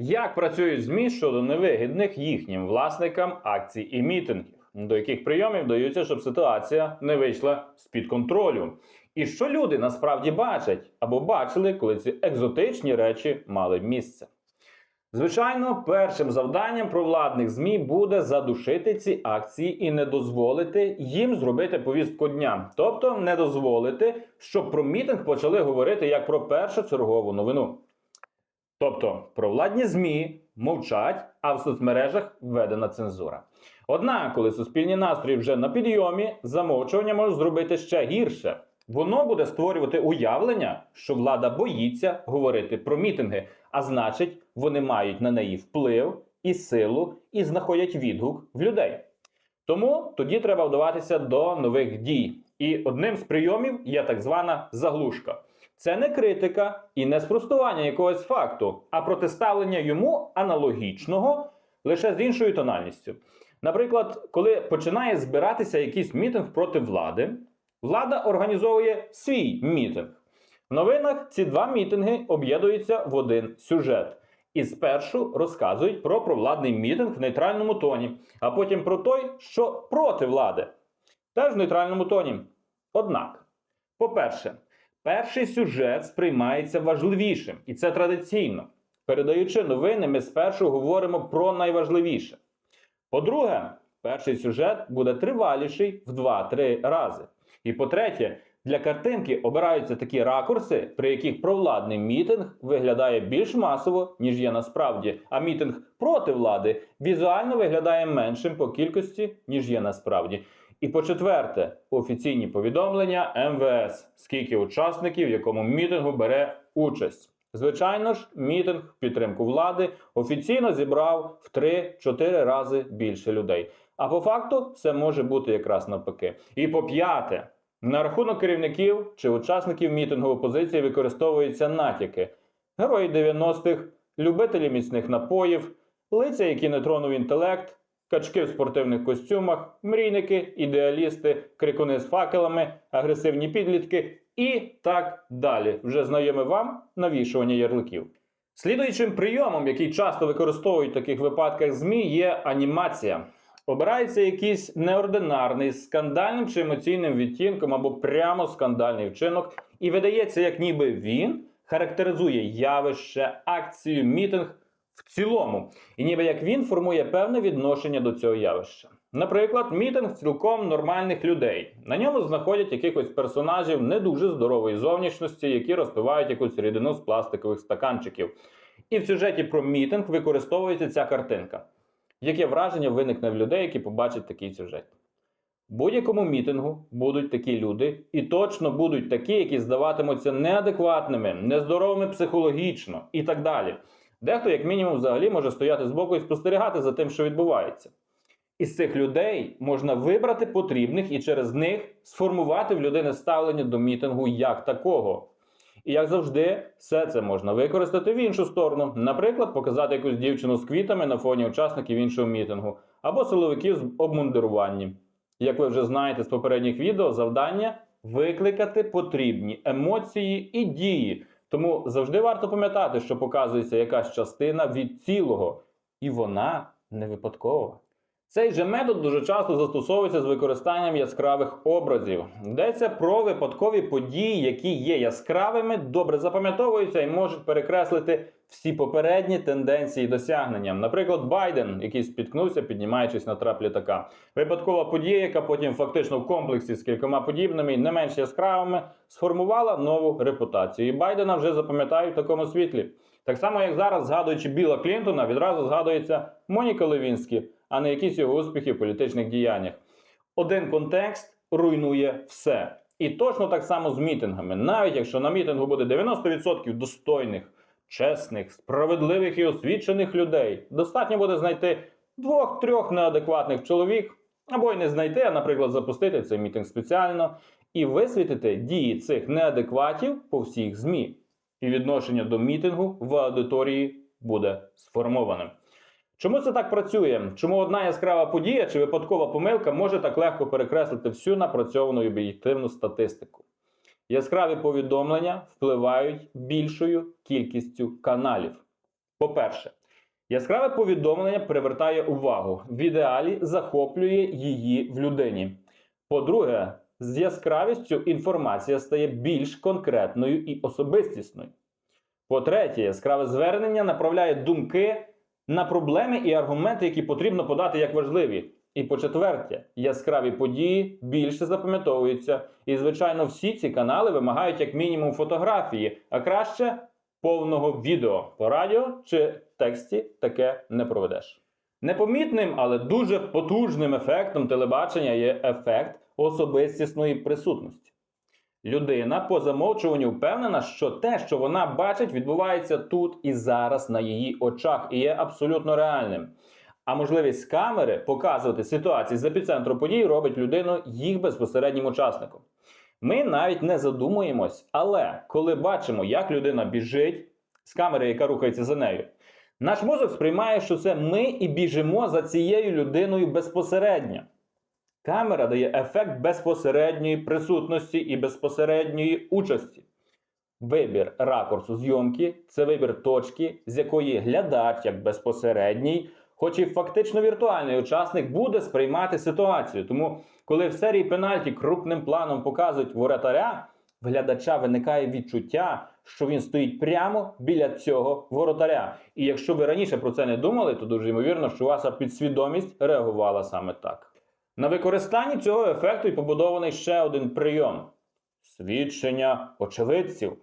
Як працюють ЗМІ щодо невигідних їхнім власникам акцій і мітингів, до яких прийомів даються, щоб ситуація не вийшла з-під контролю? І що люди насправді бачать або бачили, коли ці екзотичні речі мали місце? Звичайно, першим завданням провладних ЗМІ буде задушити ці акції і не дозволити їм зробити повістку дня, тобто не дозволити, щоб про мітинг почали говорити як про першочергову новину. Тобто провладні ЗМІ мовчать, а в соцмережах введена цензура. Однак, коли суспільні настрої вже на підйомі, замовчування може зробити ще гірше. Воно буде створювати уявлення, що влада боїться говорити про мітинги, а значить, вони мають на неї вплив і силу і знаходять відгук в людей. Тому тоді треба вдаватися до нових дій. І одним з прийомів є так звана заглушка. Це не критика і не спростування якогось факту, а протиставлення йому аналогічного лише з іншою тональністю. Наприклад, коли починає збиратися якийсь мітинг проти влади, влада організовує свій мітинг. В новинах ці два мітинги об'єднуються в один сюжет. І спершу розказують про провладний мітинг в нейтральному тоні, а потім про той, що проти влади. Теж в нейтральному тоні. Однак, по-перше, перший сюжет сприймається важливішим, і це традиційно. Передаючи новини, ми спершу говоримо про найважливіше. По-друге, перший сюжет буде триваліший в 2-3 рази. І по-третє, для картинки обираються такі ракурси, при яких провладний мітинг виглядає більш масово, ніж є насправді, а мітинг проти влади візуально виглядає меншим по кількості, ніж є насправді. І по-четверте, офіційні повідомлення МВС, скільки учасників в якому мітингу бере участь. Звичайно ж, мітинг в підтримку влади офіційно зібрав в 3-4 рази більше людей. А по факту все може бути якраз навпаки. І по п'яте, на рахунок керівників чи учасників мітингу опозиції використовуються натяки. Герої 90-х, любителі міцних напоїв, лиця, які не тронув інтелект, качки в спортивних костюмах, мрійники, ідеалісти, крикуни з факелами, агресивні підлітки і так далі. Вже знайоме вам навішування ярликів. Слідуючим прийомом, який часто використовують в таких випадках ЗМІ, є анімація. Обирається якийсь неординарний, скандальним чи емоційним відтінком або прямо скандальний вчинок, і видається, як ніби він характеризує явище, акцію, мітинг в цілому, і ніби як він формує певне відношення до цього явища. Наприклад, мітинг цілком нормальних людей. На ньому знаходять якихось персонажів не дуже здорової зовнішності, які розпивають якусь рідину з пластикових стаканчиків. І в сюжеті про мітинг використовується ця картинка. Яке враження виникне в людей, які побачать такий сюжет? Будь-якому мітингу будуть такі люди, і точно будуть такі, які здаватимуться неадекватними, нездоровими психологічно і так далі. Дехто, як мінімум, взагалі може стояти збоку і спостерігати за тим, що відбувається. Із цих людей можна вибрати потрібних і через них сформувати в людини ставлення до мітингу як такого. І як завжди, все це можна використати в іншу сторону. Наприклад, показати якусь дівчину з квітами на фоні учасників іншого мітингу, або силовиків з обмундируванням. Як ви вже знаєте з попередніх відео, завдання викликати потрібні емоції і дії. Тому завжди варто пам'ятати, що показується якась частина від цілого, і вона не випадкова. Цей же метод дуже часто застосовується з використанням яскравих образів. Йдеться про випадкові події, які є яскравими, добре запам'ятовуються і можуть перекреслити всі попередні тенденції досягнення. Наприклад, Байден, який спіткнувся, піднімаючись на трап літака. Випадкова подія, яка потім фактично в комплексі з кількома подібними, не менш яскравими, сформувала нову репутацію. І Байдена вже запам'ятають в такому світлі. Так само, як зараз, згадуючи Біла Клінтона, відразу згадується Моніка Левінський, а не якісь його успіхи в політичних діяннях. Один контекст руйнує все. І точно так само з мітингами. Навіть якщо на мітингу буде 90% достойних, чесних, справедливих і освічених людей, достатньо буде знайти двох-трьох неадекватних чоловік, або й не знайти, а, наприклад, запустити цей мітинг спеціально і висвітити дії цих неадекватів по всіх ЗМІ. І відношення до мітингу в аудиторії буде сформованим. Чому це так працює? Чому одна яскрава подія чи випадкова помилка може так легко перекреслити всю напрацьовану об'єктивну статистику? Яскраві повідомлення впливають більшою кількістю каналів. По-перше, Яскраве повідомлення привертає увагу. В ідеалі захоплює її в людині. По-друге, з яскравістю інформація стає більш конкретною і особистісною. По-третє, яскраве звернення направляє думки на проблеми і аргументи, які потрібно подати як важливі. І по-четверте, яскраві події більше запам'ятовуються. І, звичайно, всі ці канали вимагають як мінімум фотографії, а краще повного відео. По радіо чи тексті таке не проведеш. Непомітним, але дуже потужним ефектом телебачення є ефект особистісної присутності. Людина по замовчуванню впевнена, що те, що вона бачить, відбувається тут і зараз на її очах і є абсолютно реальним. А можливість камери показувати ситуації з епіцентру подій робить людину їх безпосереднім учасником. Ми навіть не задумуємось, але коли бачимо, як людина біжить з камери, яка рухається за нею, наш мозок сприймає, що це ми і біжимо за цією людиною безпосередньо. Камера дає ефект безпосередньої присутності і безпосередньої участі. Вибір ракурсу зйомки це вибір точки, з якої глядач, як безпосередній, хоч і фактично віртуальний учасник, буде сприймати ситуацію. Тому, коли в серії пенальті крупним планом показують воротаря, в глядача виникає відчуття, що він стоїть прямо біля цього воротаря. І якщо ви раніше про це не думали, то дуже ймовірно, що ваша підсвідомість реагувала саме так. На використанні цього ефекту й побудований ще один прийом свідчення очевидців.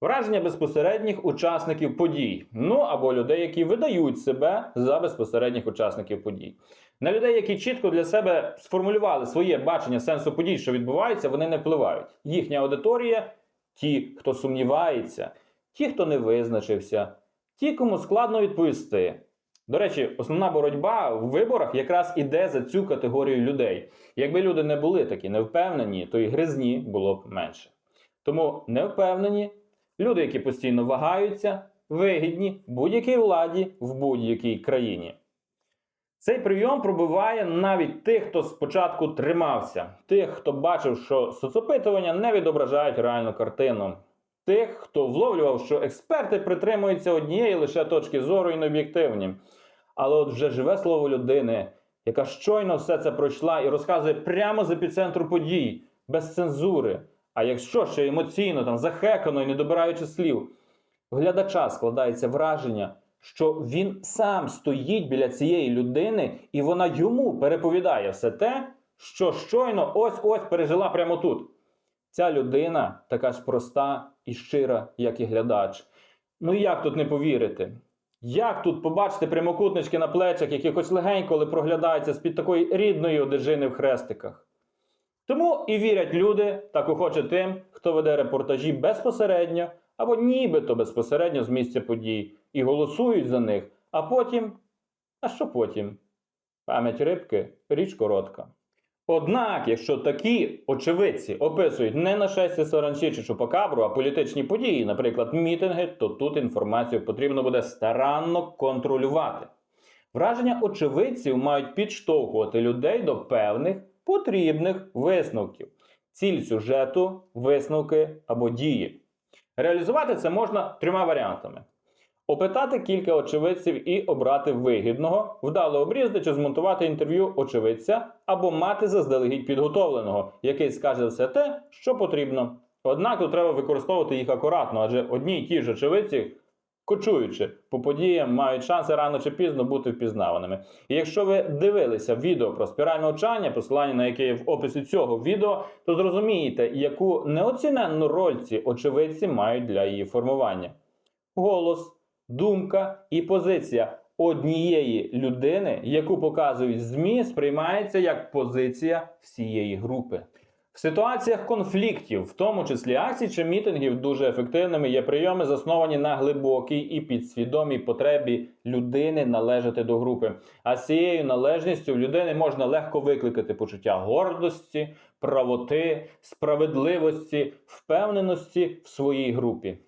Враження безпосередніх учасників подій, ну або людей, які видають себе за безпосередніх учасників подій. На людей, які чітко для себе сформулювали своє бачення сенсу подій, що відбуваються, вони не впливають. Їхня аудиторія ті, хто сумнівається, ті, хто не визначився, ті, кому складно відповісти. До речі, основна боротьба в виборах якраз іде за цю категорію людей. Якби люди не були такі невпевнені, то і гризні було б менше. Тому невпевнені, люди, які постійно вагаються, вигідні будь-якій владі в будь-якій країні. Цей прийом пробиває навіть тих, хто спочатку тримався, тих, хто бачив, що соцопитування не відображають реальну картину, тих, хто вловлював, що експерти притримуються однієї лише точки зору і не об'єктивні. Але от вже живе слово людини, яка щойно все це пройшла і розказує прямо з епіцентру подій, без цензури. А якщо ще емоційно, там захекано і не добираючи слів, в глядача складається враження, що він сам стоїть біля цієї людини, і вона йому переповідає все те, що щойно ось-ось пережила прямо тут. Ця людина така ж проста і щира, як і глядач. Ну як тут не повірити? Як тут побачити прямокутнички на плечах, які хоч легенько, але проглядаються з-під такої рідної одежини в хрестиках? Тому і вірять люди, так охоче тим, хто веде репортажі безпосередньо або нібито безпосередньо з місця подій, і голосують за них, а потім. А що потім? Пам'ять рибки річ коротка. Однак, якщо такі очевидці описують не нашестя саранчі чи чупакабру, а політичні події, наприклад, мітинги, то тут інформацію потрібно буде старанно контролювати. Враження очевидців мають підштовхувати людей до певних потрібних висновків, ціль сюжету, висновки або дії. Реалізувати це можна трьома варіантами: опитати кілька очевидців і обрати вигідного, вдало обрізати чи змонтувати інтерв'ю очевидця, або мати заздалегідь підготовленого, який скаже все те, що потрібно. Однак тут треба використовувати їх акуратно, адже одні й ті ж очевидці, кочуючи по подіям, мають шанси рано чи пізно бути впізнаваними. І якщо ви дивилися відео про спіральне навчання, посилання на яке є в описі цього відео, то зрозумієте, яку неоціненну роль ці очевидці мають для її формування. Голос, думка і позиція однієї людини, яку показують ЗМІ, сприймається як позиція всієї групи. В ситуаціях конфліктів, в тому числі акцій чи мітингів, дуже ефективними є прийоми, засновані на глибокій і підсвідомій потребі людини належати до групи. А з цією належністю в людини можна легко викликати почуття гордості, правоти, справедливості, впевненості в своїй групі.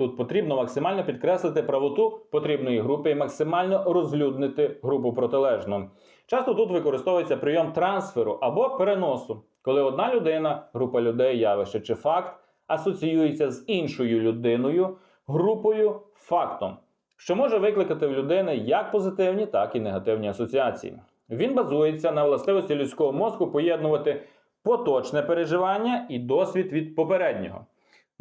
Тут потрібно максимально підкреслити правоту потрібної групи і максимально розлюднити групу протилежну. Часто тут використовується прийом трансферу або переносу, коли одна людина, група людей, явище чи факт асоціюється з іншою людиною, групою, фактом. що може викликати в людини як позитивні, так і негативні асоціації. Він базується на властивості людського мозку поєднувати поточне переживання і досвід від попереднього.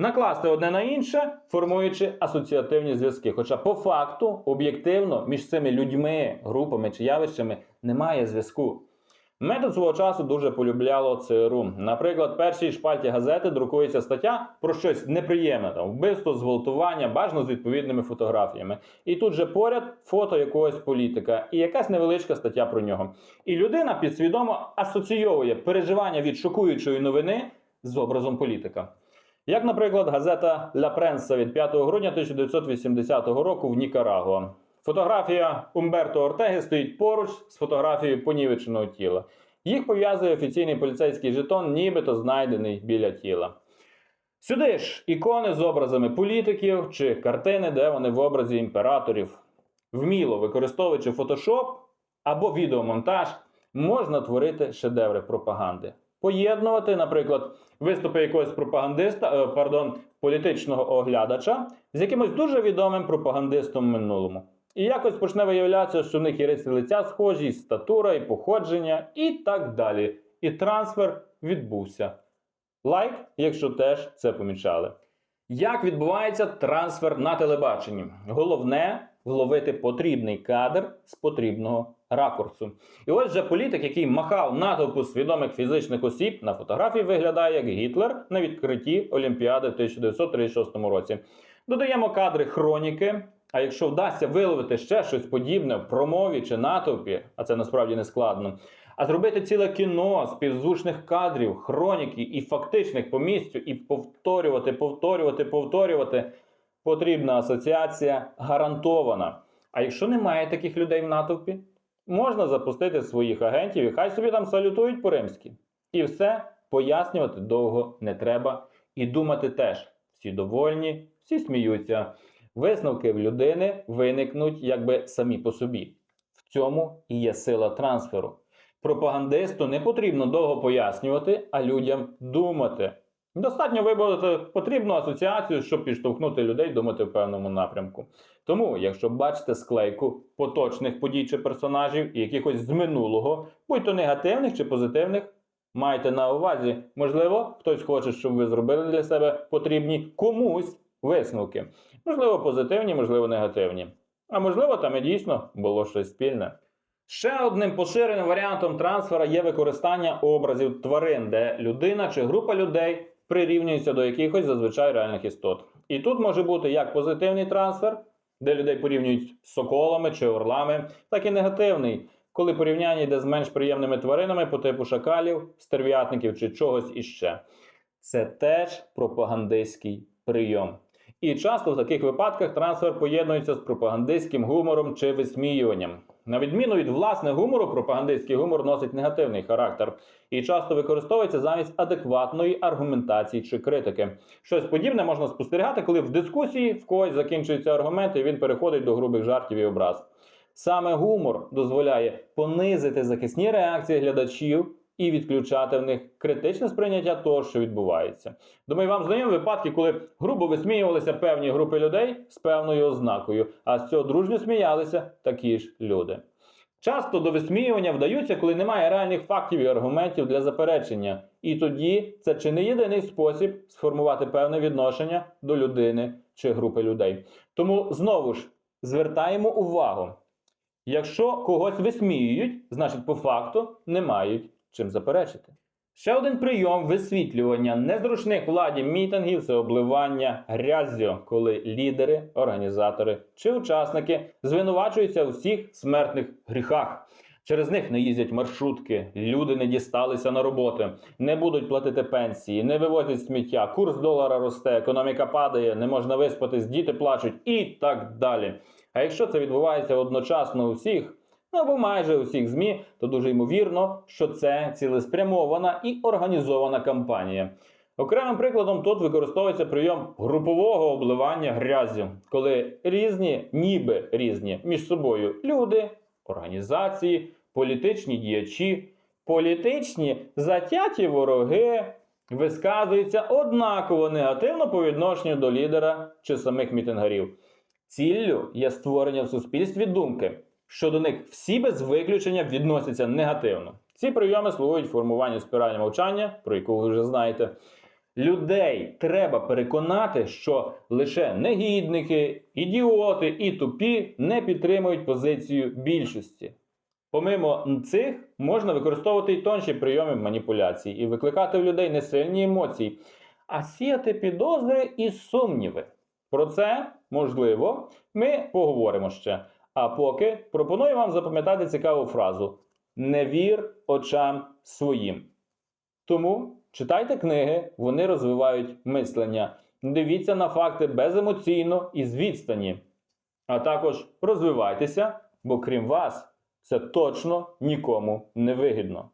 Накласти одне на інше, формуючи асоціативні зв'язки. Хоча по факту, об'єктивно, між цими людьми, групами чи явищами немає зв'язку. Метод свого часу дуже полюбляло ЦРУ. Наприклад, в першій шпальті газети друкується стаття про щось неприємне, там вбивство, зґвалтування, бажано з відповідними фотографіями. І тут же поряд фото якогось політика і якась невеличка стаття про нього. І людина підсвідомо асоційовує переживання від шокуючої новини з образом політика. Як, наприклад, газета Ля Пренса від 5 грудня 1980 року в Нікарагуа. Фотографія Умберто Ортеги стоїть поруч з фотографією понівеченого тіла. Їх пов'язує офіційний поліцейський жетон, нібито знайдений біля тіла. Сюди ж ікони з образами політиків чи картини, де вони в образі імператорів. Вміло використовуючи фотошоп або відеомонтаж, можна творити шедеври пропаганди. Поєднувати, наприклад, виступи якогось пропагандиста, е, пардон, політичного оглядача з якимось дуже відомим пропагандистом в минулому. І якось почне виявлятися, що в них і риси лиця схожі, і статура, і походження, і так далі. І трансфер відбувся. Лайк, якщо теж це помічали. Як відбувається трансфер на телебаченні? Головне вловити потрібний кадр з потрібного ракурсу. І ось же політик, який махав натовпу свідомих фізичних осіб, на фотографії виглядає як Гітлер на відкритті Олімпіади в 1936 році. Додаємо кадри хроніки. А якщо вдасться виловити ще щось подібне в промові чи натовпі, а це насправді не складно, а зробити ціле кіно з півзвучних кадрів, хроніки і фактичних по місцю, і повторювати, повторювати, повторювати, потрібна асоціація гарантована. А якщо немає таких людей в натовпі, можна запустити своїх агентів і хай собі там салютують по-римськи. І все пояснювати довго не треба. І думати теж. Всі довольні, всі сміються. Висновки в людини виникнуть якби самі по собі. В цьому і є сила трансферу. Пропагандисту не потрібно довго пояснювати, а людям думати. Достатньо вибрати потрібну асоціацію, щоб підштовхнути людей думати в певному напрямку. Тому, якщо бачите склейку поточних подій чи персонажів і якихось з минулого, будь то негативних чи позитивних, майте на увазі, можливо, хтось хоче, щоб ви зробили для себе потрібні комусь висновки. Можливо, позитивні, можливо, негативні. А можливо, там і дійсно було щось спільне. Ще одним поширеним варіантом трансфера є використання образів тварин, де людина чи група людей прирівнюється до якихось зазвичай реальних істот. І тут може бути як позитивний трансфер, де людей порівнюють з соколами чи орлами, так і негативний, коли порівняння йде з менш приємними тваринами по типу шакалів, стерв'ятників чи чогось іще. Це теж пропагандистський прийом. І часто в таких випадках трансфер поєднується з пропагандистським гумором чи висміюванням. На відміну від власне гумору, пропагандистський гумор носить негативний характер і часто використовується замість адекватної аргументації чи критики. Щось подібне можна спостерігати, коли в дискусії в когось закінчуються аргументи, і він переходить до грубих жартів і образ. Саме гумор дозволяє понизити захисні реакції глядачів і відключати в них критичне сприйняття того, що відбувається. Думаю, вам знайомі випадки, коли грубо висміювалися певні групи людей з певною ознакою, а з цього дружньо сміялися такі ж люди. Часто до висміювання вдаються, коли немає реальних фактів і аргументів для заперечення, і тоді це чи не єдиний спосіб сформувати певне відношення до людини чи групи людей. Тому знову ж звертаємо увагу. Якщо когось висміюють, значить по факту не мають чим заперечити. Ще один прийом висвітлювання незручних владі мітингів це обливання гряззю, коли лідери, організатори чи учасники звинувачуються у всіх смертних гріхах. Через них не їздять маршрутки, люди не дісталися на роботи, не будуть платити пенсії, не вивозять сміття, курс долара росте, економіка падає, не можна виспатись, діти плачуть і так далі. А якщо це відбувається одночасно у всіх, або майже у всіх ЗМІ, то дуже ймовірно, що це цілеспрямована і організована кампанія. Окремим прикладом тут використовується прийом групового обливання грязю, коли різні, ніби різні між собою люди, організації, політичні діячі, політичні затяті вороги висказуються однаково негативно по відношенню до лідера чи самих мітингарів. Ціллю є створення в суспільстві думки, що до них всі без виключення відносяться негативно. Ці прийоми слугують формуванню спіралі мовчання, про яку ви вже знаєте. Людей треба переконати, що лише негідники, ідіоти і тупі не підтримують позицію більшості. Помимо цих можна використовувати й тонші прийоми маніпуляцій і викликати в людей не сильні емоції, а сіяти підозри і сумніви. Про це, можливо, ми поговоримо ще. А поки пропоную вам запам'ятати цікаву фразу: Не вір очам своїм. Тому читайте книги, вони розвивають мислення. Дивіться на факти беземоційно і з відстані. А також розвивайтеся, бо крім вас, це точно нікому не вигідно.